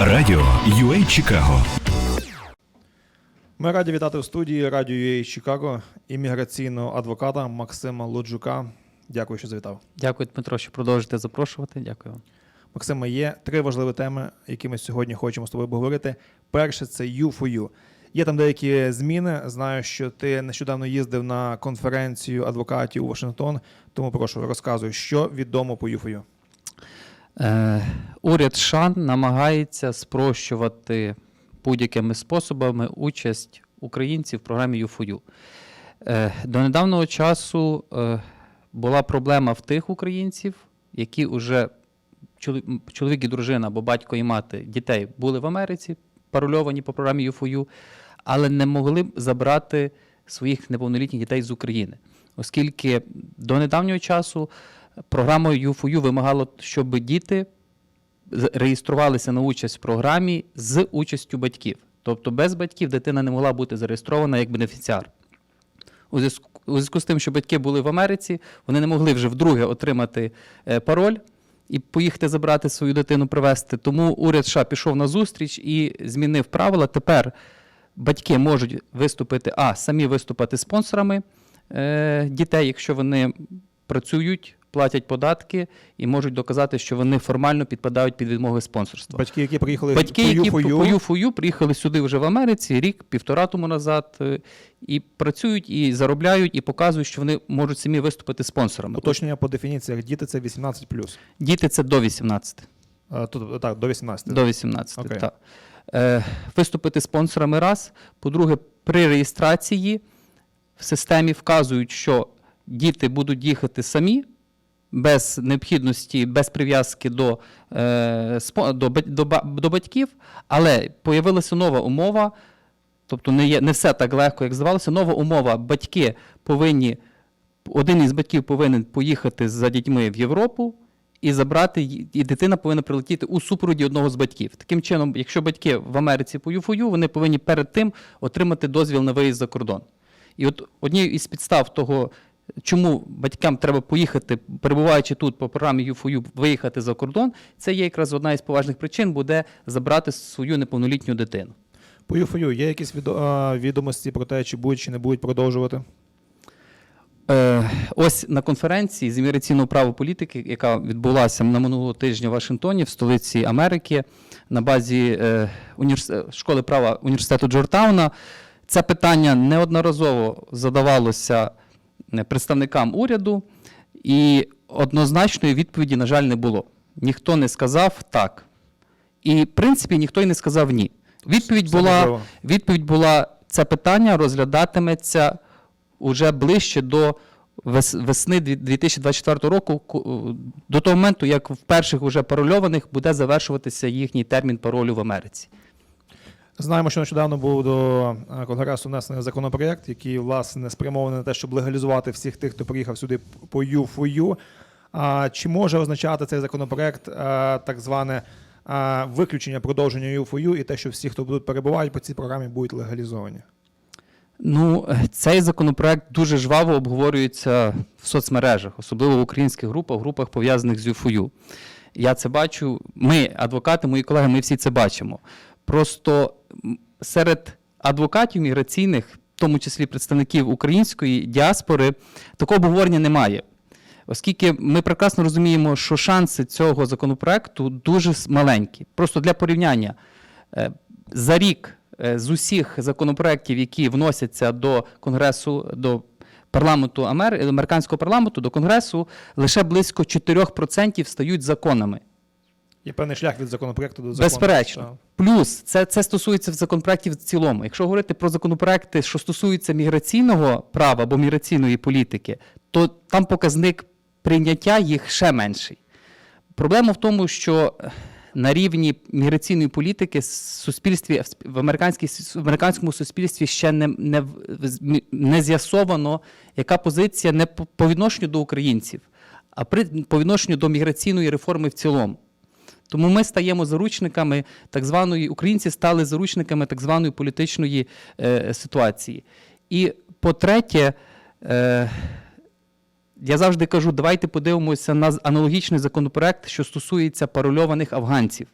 Радіо UA Чикаго Ми раді вітати в студії Радіо UA Чикаго імміграційного адвоката Максима Лоджука. Дякую, що завітав. Дякую, Дмитро, що продовжуєте запрошувати. Дякую вам. Максиме, є три важливі теми, які ми сьогодні хочемо з тобою поговорити. Перше це you for you. Є там деякі зміни. Знаю, що ти нещодавно їздив на конференцію адвокатів у Вашингтон. Тому прошу розказуй, що відомо по you for you. Е, уряд США намагається спрощувати будь-якими способами участь українців в програмі U4U. Е, до недавнього часу е, була проблема в тих українців, які вже чоло- чоловік і дружина, або батько і мати дітей були в Америці, парольовані по програмі U4U, але не могли забрати своїх неповнолітніх дітей з України. Оскільки до недавнього часу програмою U4U вимагало, щоб діти реєструвалися на участь в програмі з участю батьків. Тобто без батьків дитина не могла бути зареєстрована як бенефіціар. У зв'язку, зв'язку з тим, що батьки були в Америці, вони не могли вже вдруге отримати е, пароль і поїхати забрати свою дитину, привезти. Тому уряд США пішов на зустріч і змінив правила. Тепер батьки можуть виступити, а самі виступити спонсорами е, дітей, якщо вони працюють, платять податки і можуть доказати, що вони формально підпадають під відмоги спонсорства. Батьки, які приїхали Батьки, по які по ЮФОЮ приїхали сюди вже в Америці рік, півтора тому назад, е, і працюють, і заробляють, і показують, що вони можуть самі виступити спонсорами. уточнення по дефініціях. Діти це 18+. Діти це до 18. А, Тут так, до 18. До 18, Окей. так. Е, виступити спонсорами раз. По-друге, при реєстрації в системі вказують, що діти будуть їхати самі, без необхідності, без прив'язки до, е, до, до, до батьків, але появилася нова умова, тобто не, є, не все так легко, як здавалося. Нова умова: батьки повинні, один із батьків повинен поїхати за дітьми в Європу і забрати, і дитина повинна прилетіти у супроводі одного з батьків. Таким чином, якщо батьки в Америці по ЮФОЮ, вони повинні перед тим отримати дозвіл на виїзд за кордон. І от однією із підстав того, чому батькам треба поїхати, перебуваючи тут по програмі ЮФОЮ, виїхати за кордон, це є якраз одна із поважних причин, буде забрати свою неповнолітню дитину. По you є якісь відомості про те, чи будуть, чи не будуть продовжувати? Е, ось на конференції з імміграційного права політики, яка відбулася на минулого тижня в Вашингтоні, в столиці Америки, на базі е, школи права університету Джордауна, це питання неодноразово задавалося е, представникам уряду, і однозначної відповіді, на жаль, не було. Ніхто не сказав так. І, в принципі, ніхто й не сказав ні. Відповідь була, відповідь була: це питання розглядатиметься уже ближче до весни 2024 року, до того моменту, як в перших уже парольованих буде завершуватися їхній термін паролю в Америці. Знаємо, що нещодавно був до е, конгресу внесений законопроєкт, який власне спрямований на те, щоб легалізувати всіх тих, хто приїхав сюди по. А чи може означати цей законопроєкт е, так зване е, виключення продовження you і те, що всі, хто будуть перебувати по цій програмі, будуть легалізовані? Ну, цей законопроект дуже жваво обговорюється в соцмережах, особливо в українських групах, групах пов'язаних з ЮФОЮ. Я це бачу. Ми, адвокати, мої колеги, ми всі це бачимо. Просто серед адвокатів міграційних, в тому числі представників української діаспори, такого обговорення немає. Оскільки ми прекрасно розуміємо, що шанси цього законопроекту дуже маленькі. Просто для порівняння, е, за рік е, з усіх законопроєктів, які вносяться до Конгресу, до парламенту Амер... американського парламенту, до Конгресу, лише близько 4% стають законами. Є певний шлях від законопроєкту до закону. Безперечно. Так. Плюс це, це стосується законопроєктів в цілому. Якщо говорити про законопроекти, що стосуються міграційного права або міграційної політики, то там показник прийняття їх ще менший. Проблема в тому, що е, на рівні міграційної політики суспільстві в в американському суспільстві ще не, не, не з'ясовано, яка позиція не по, по відношенню до українців, а при по відношенню до міграційної реформи в цілому. Тому ми стаємо заручниками так званої українці стали заручниками так званої політичної е, ситуації. І по-третє, е, я завжди кажу, давайте подивимося на аналогічний законопроект, що стосується парольованих афганців.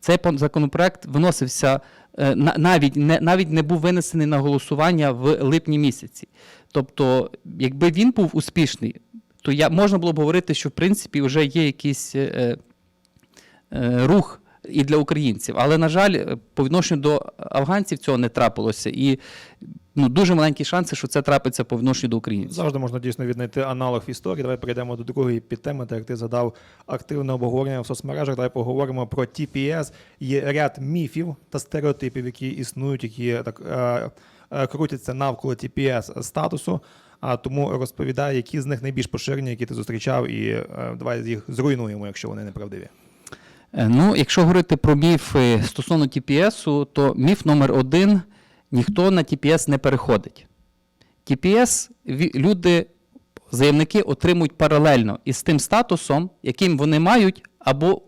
цей законопроект виносився е, навіть не, навіть не був винесений на голосування в липні місяці. Тобто, якби він був успішний, то я, можна було б говорити, що в принципі вже є якийсь е, е, рух і для українців. Але, на жаль, е, по відношенню до афганців цього не трапилося. І ну, дуже маленькі шанси, що це трапиться по відношенню до українців. Завжди можна дійсно віднайти аналог в історії. Давай перейдемо до другої підтеми, так як ти задав активне обговорення в соцмережах. Давай поговоримо про TPS. Є ряд міфів та стереотипів, які існують, які так е, е, крутяться навколо TPS статусу. А тому розповідай, які з них найбільш поширені, які ти зустрічав, і е, давай їх зруйнуємо, якщо вони неправдиві. Е, Ну, якщо говорити про міфи стосовно TPS, то міф номер один ніхто на TPS не переходить. TPS люди, заявники отримують паралельно із тим статусом, яким вони мають, або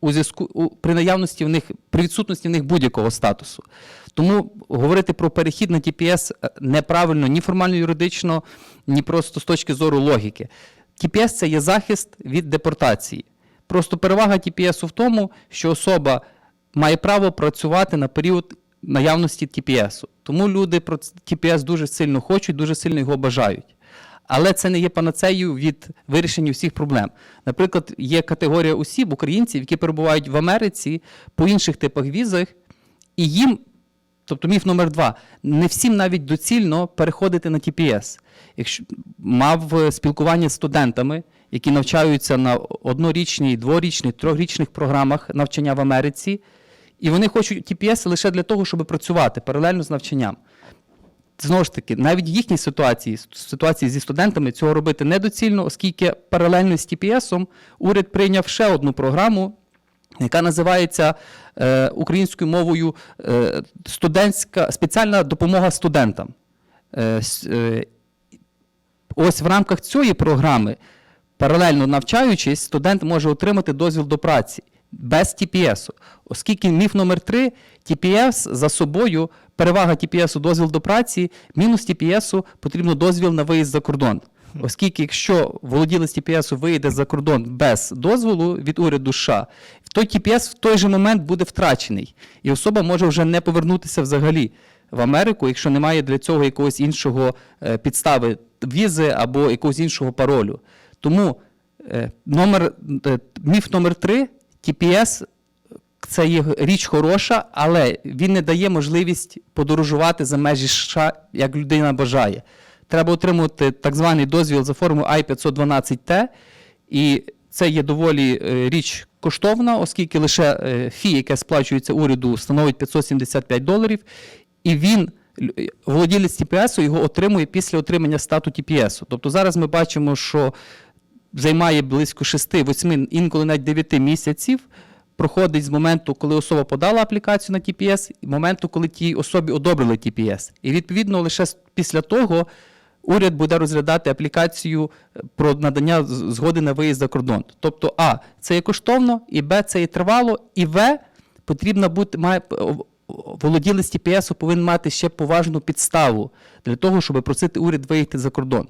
у зв'язку при наявності в них, при відсутності в них будь-якого статусу. Тому говорити про перехід на TPS е, неправильно ні формально юридично, ні просто з точки зору логіки. TPS це є захист від депортації. Просто перевага TPS в тому, що особа має право працювати на період наявності TPS. Тому люди про TPS дуже сильно хочуть, дуже сильно його бажають. Але це не є панацею від вирішення всіх проблем. Наприклад, є категорія осіб, українців, які перебувають в Америці по інших типах візах, і їм, тобто міф номер два, не всім навіть доцільно переходити на TPS. Якщо мав е, спілкування з студентами, які навчаються на однорічній, дворічній, трьохрічних програмах навчання в Америці, і вони хочуть TPS лише для того, щоб працювати паралельно з навчанням. Знову ж таки, навіть в їхній ситуації, ситуації зі студентами, цього робити недоцільно, оскільки паралельно з TPS уряд прийняв ще одну програму, яка називається е, українською мовою е, студентська спеціальна допомога студентам. Е, е, ось в рамках цієї програми, паралельно навчаючись, студент може отримати дозвіл до праці без TPS. Оскільки міф номер три, TPS за собою, перевага TPS дозвіл до праці, мінус TPS потрібно дозвіл на виїзд за кордон. Оскільки, якщо володілець TPS виїде за кордон без дозволу від уряду США, той TPS в той же момент буде втрачений, і особа може вже не повернутися взагалі в Америку, якщо немає для цього якогось іншого е, підстави візи або якогось іншого паролю. Тому е, номер, е, міф номер три TPS це є річ хороша, але він не дає можливість подорожувати за межі США, як людина бажає. Треба отримувати так званий дозвіл за формою I-512T, і це є доволі е, річ коштовна, оскільки лише фі, яке сплачується уряду, становить 575 доларів, і він, володілець TPS, його отримує після отримання стату TPS. Тобто зараз ми бачимо, що займає близько 6-8, інколи навіть 9 місяців. Проходить з моменту, коли особа подала аплікацію на TPS, і моменту, коли тій особі одобрили TPS. І відповідно лише після того уряд буде розглядати аплікацію е, про надання згоди на виїзд за кордон. Тобто, А, це є коштовно, і Б, це є тривало, і В, потрібно бути, має володілець TPS повинен мати ще поважну підставу для того, щоб просити уряд виїхати за кордон.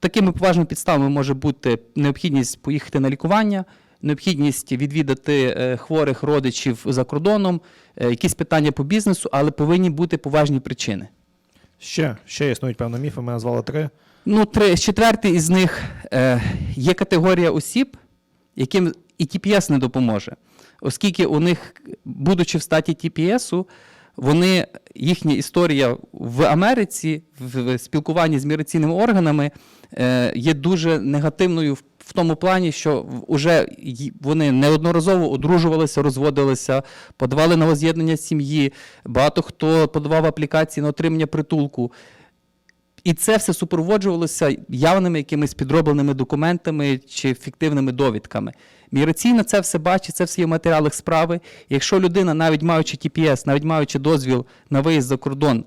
Такими поважними підставами може бути необхідність поїхати на лікування, необхідність відвідати е, хворих родичів за кордоном, е, якісь питання по бізнесу, але повинні бути поважні причини. Ще, ще існують певно міфи, ми назвали три. Ну, три, четвертий із них е, є категорія осіб, яким і TPS не допоможе, оскільки у них, будучи в статі TPS, вони, їхня історія в Америці, в, спілкуванні з міграційними органами е, є дуже негативною в, в тому плані, що вже вони неодноразово одружувалися, розводилися, подавали на воз'єднання сім'ї, багато хто подавав аплікації на отримання притулку. І це все супроводжувалося явними якимись підробленими документами чи фіктивними довідками. Міграційна це все бачить, це все є в матеріалах справи. Якщо людина, навіть маючи TPS, навіть маючи дозвіл на виїзд за кордон,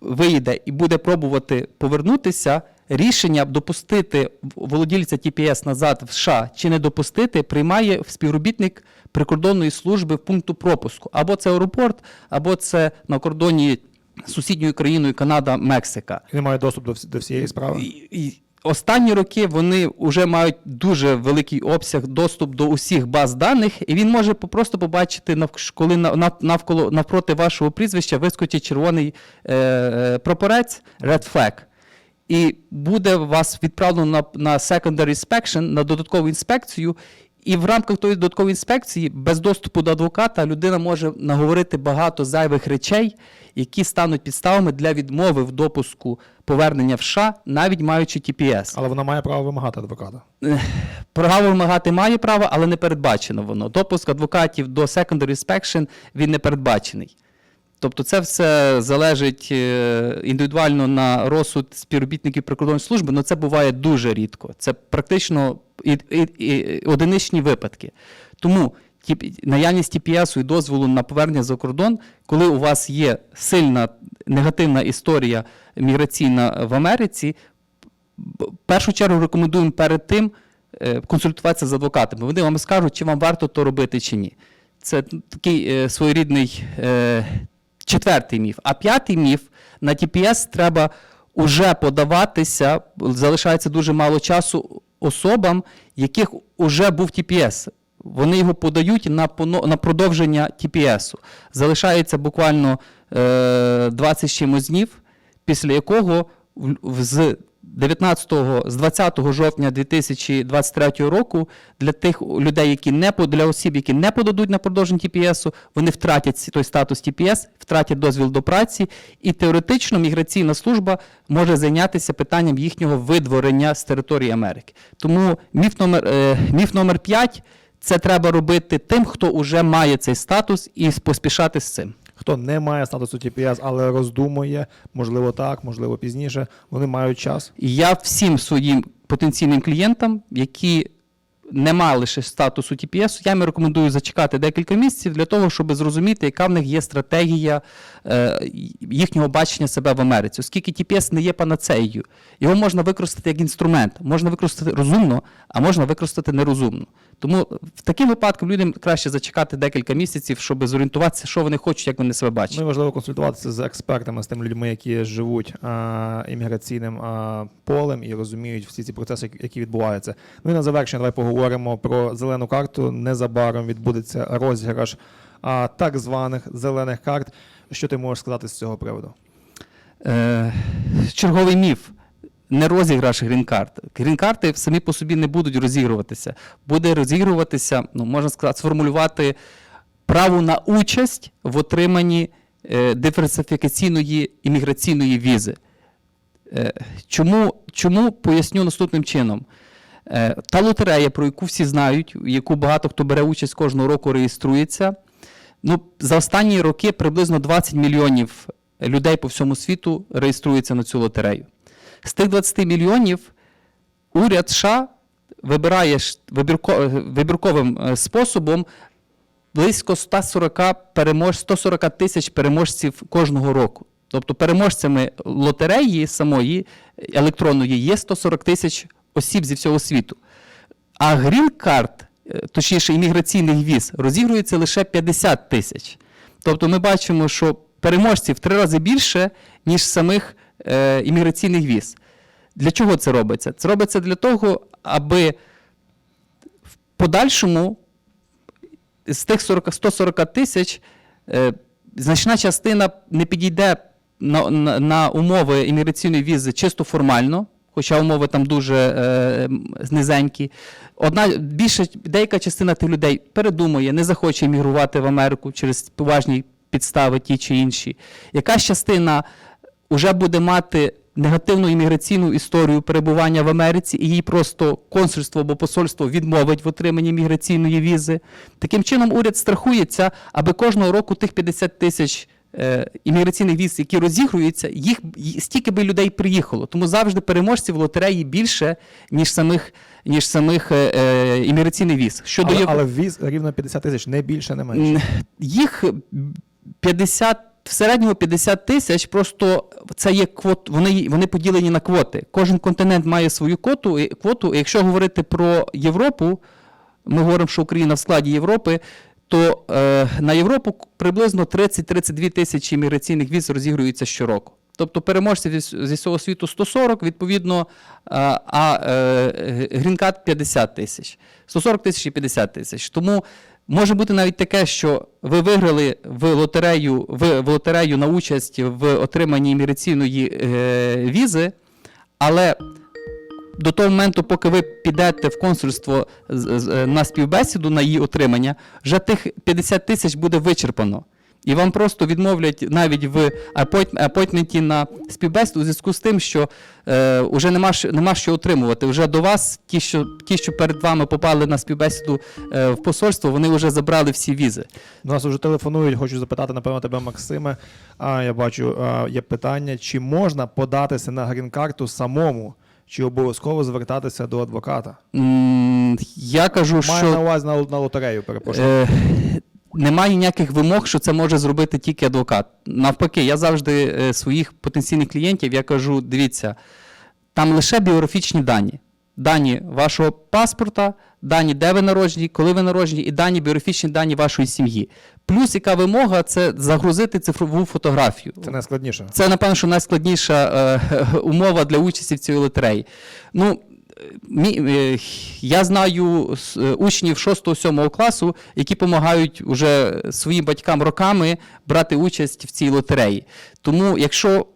виїде і буде пробувати повернутися, рішення допустити володільця TPS назад в США чи не допустити, приймає співробітник прикордонної служби в пункту пропуску. Або це аеропорт, або це на кордоні сусідньою країною Канада, Мексика. І немає доступу до, до всієї справи. І, і Останні роки вони вже мають дуже великий обсяг доступ до усіх баз даних, і він може просто побачити, коли на- на- навколо навпроти вашого прізвища вискочить червоний е, е, прапорець red flag. І буде вас відправлено на, на secondary inspection, на додаткову інспекцію. І в рамках тої додаткової інспекції, без доступу до адвоката, людина може наговорити багато зайвих речей, які стануть підставами для відмови в допуску повернення в США, навіть маючи ТПС. Але вона має право вимагати адвоката. Право вимагати має право, але не передбачено воно. Допуск адвокатів до secondary inspection він не передбачений. Тобто це все залежить е, індивідуально на розсуд співробітників прикордонної служби, але це буває дуже рідко. Це практично і, і, і одиничні випадки. Тому наявність TPS і дозволу на повернення за кордон, коли у вас є сильна негативна історія міграційна в Америці, в першу чергу рекомендуємо перед тим е, консультуватися з адвокатами. Вони вам скажуть, чи вам варто то робити, чи ні. Це такий е, своєрідний четвертий міф. А п'ятий міф на TPS треба уже подаватися, залишається дуже мало часу особам, яких уже був TPS. Вони його подають на, на продовження TPS. Залишається буквально е, 20 чимось днів, після якого з 19 з 20 жовтня 2023 року для тих людей, які не для осіб, які не подадуть на продовження TPS, вони втратять той статус TPS, втратять дозвіл до праці, і теоретично міграційна служба може зайнятися питанням їхнього видворення з території Америки. Тому міф номер, е, міф номер 5 це треба робити тим, хто вже має цей статус, і поспішати з цим. Хто не має статусу TPS, але роздумує, можливо, так, можливо, пізніше, вони мають час. Я всім своїм потенційним клієнтам, які не мали ще статусу TPS, я їм рекомендую зачекати декілька місяців для того, щоб зрозуміти, яка в них є стратегія е, їхнього бачення себе в Америці. Оскільки TPS не є панацеєю, його можна використати як інструмент, можна використати розумно, а можна використати нерозумно. Тому в таким випадкам людям краще зачекати декілька місяців, щоб зорієнтуватися, що вони хочуть, як вони себе бачать. Ну і важливо консультуватися з експертами, з тими людьми, які живуть а, імміграційним а, полем і розуміють всі ці процеси, які відбуваються. Ну і на завершення давай поговоримо про зелену карту. Незабаром відбудеться розіграш а, так званих зелених карт. Що ти можеш сказати з цього приводу? Е, черговий міф. Не розіграш грін-карт. Грін-карти самі по собі не будуть розігруватися. Буде розігруватися, ну, можна сказати, сформулювати право на участь в отриманні е, диверсифікаційної імміграційної візи. Е, чому, чому поясню наступним чином? Е, та лотерея, про яку всі знають, яку багато хто бере участь кожного року, реєструється. Ну, за останні роки приблизно 20 мільйонів людей по всьому світу реєструється на цю лотерею. З тих 20 мільйонів уряд США вибирає вибірковим е, способом близько 140 перемож, 140 тисяч переможців кожного року. Тобто переможцями лотереї самої електронної є 140 тисяч осіб зі всього світу. А грін-карт, е, точніше імміграційних віз, розігрується лише 50 тисяч. Тобто ми бачимо, що переможців в три рази більше, ніж самих е, імміграційних віз. Для чого це робиться? Це робиться для того, аби в подальшому з тих 40, 140 тисяч е, значна частина не підійде на, на, на умови імміграційної візи чисто формально, хоча умови там дуже е, низенькі. Одна більша деяка частина тих людей передумає, не захоче іммігрувати в Америку через поважні підстави ті чи інші. Якась частина вже буде мати негативну імміграційну історію перебування в Америці, і їй просто консульство або посольство відмовить в отриманні міграційної візи. Таким чином, уряд страхується, аби кожного року тих 50 тисяч імміграційних віз, які розігруються, їх стільки би людей приїхало. Тому завжди переможців в лотереї більше, ніж самих, ніж самих е, е, імміграційних віз. Щодо Але, але ввіз рівно 50 тисяч, не більше, не менше. Їх 50, в середньому 50 тисяч, просто це є квот, вони, вони поділені на квоти. Кожен континент має свою квоту, і- квоту. І якщо говорити про Європу, ми говоримо, що Україна в складі Європи, то е, на Європу приблизно 30-32 тисячі міграційних віз розігруються щороку. Тобто переможців зі, всього світу 140, відповідно, а, а е, грінкат 50 тисяч. 140 тисяч і 50 тисяч. Тому може бути навіть таке, що ви виграли в лотерею, в, в лотерею на участь в отриманні імміграційної е, візи, але до того моменту, поки ви підете в консульство з- на співбесіду на її отримання, вже тих 50 тисяч буде вичерпано. І вам просто відмовлять навіть в апойт- апойтменті на співбесіду у зв'язку з тим, що е, вже нема, нема що отримувати. Вже до вас, ті, що, ті, що перед вами попали на співбесіду е, в посольство, вони вже забрали всі візи. До нас вже телефонують, хочу запитати, напевно, тебе, Максиме. А, я бачу, а, є питання, чи можна податися на грін-карту самому, чи обов'язково звертатися до адвоката? Я кажу, Маю що. на увазі на, на лотерею, перепрошую. Е, немає ніяких вимог, що це може зробити тільки адвокат. Навпаки, я завжди е, своїх потенційних клієнтів я кажу: дивіться, там лише біографічні дані. Дані вашого паспорта, дані, де ви народжені, коли ви народжені, і дані біографічні дані вашої сім'ї. Плюс яка вимога це загрузити цифрову фотографію. Це найскладніше. Це, напевно, що найскладніша е, умова для участі в цій лотереї. Ну, е, мі, е, я знаю е, учнів 6-7 класу, які допомагають уже своїм батькам роками брати участь в цій лотереї. Тому, якщо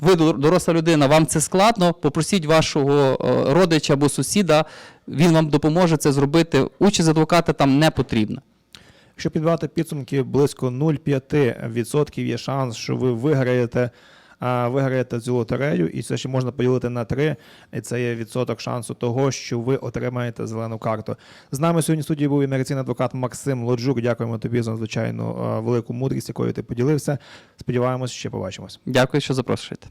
ви дор- доросла людина, вам це складно, попросіть вашого е, родича або сусіда, він вам допоможе це зробити. Участь адвоката там не потрібна. Якщо підбивати підсумки, близько 0,5% є шанс, що ви виграєте, виграєте цю лотерею, і це ще можна поділити на 3, і це є відсоток шансу того, що ви отримаєте зелену карту. З нами сьогодні в студії був імміграційний адвокат Максим Лоджук. Дякуємо тобі за надзвичайну велику мудрість, якою ти поділився. Сподіваємось, ще побачимось. Дякую, що запрошуєте.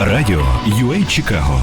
Радіо UA Чикаго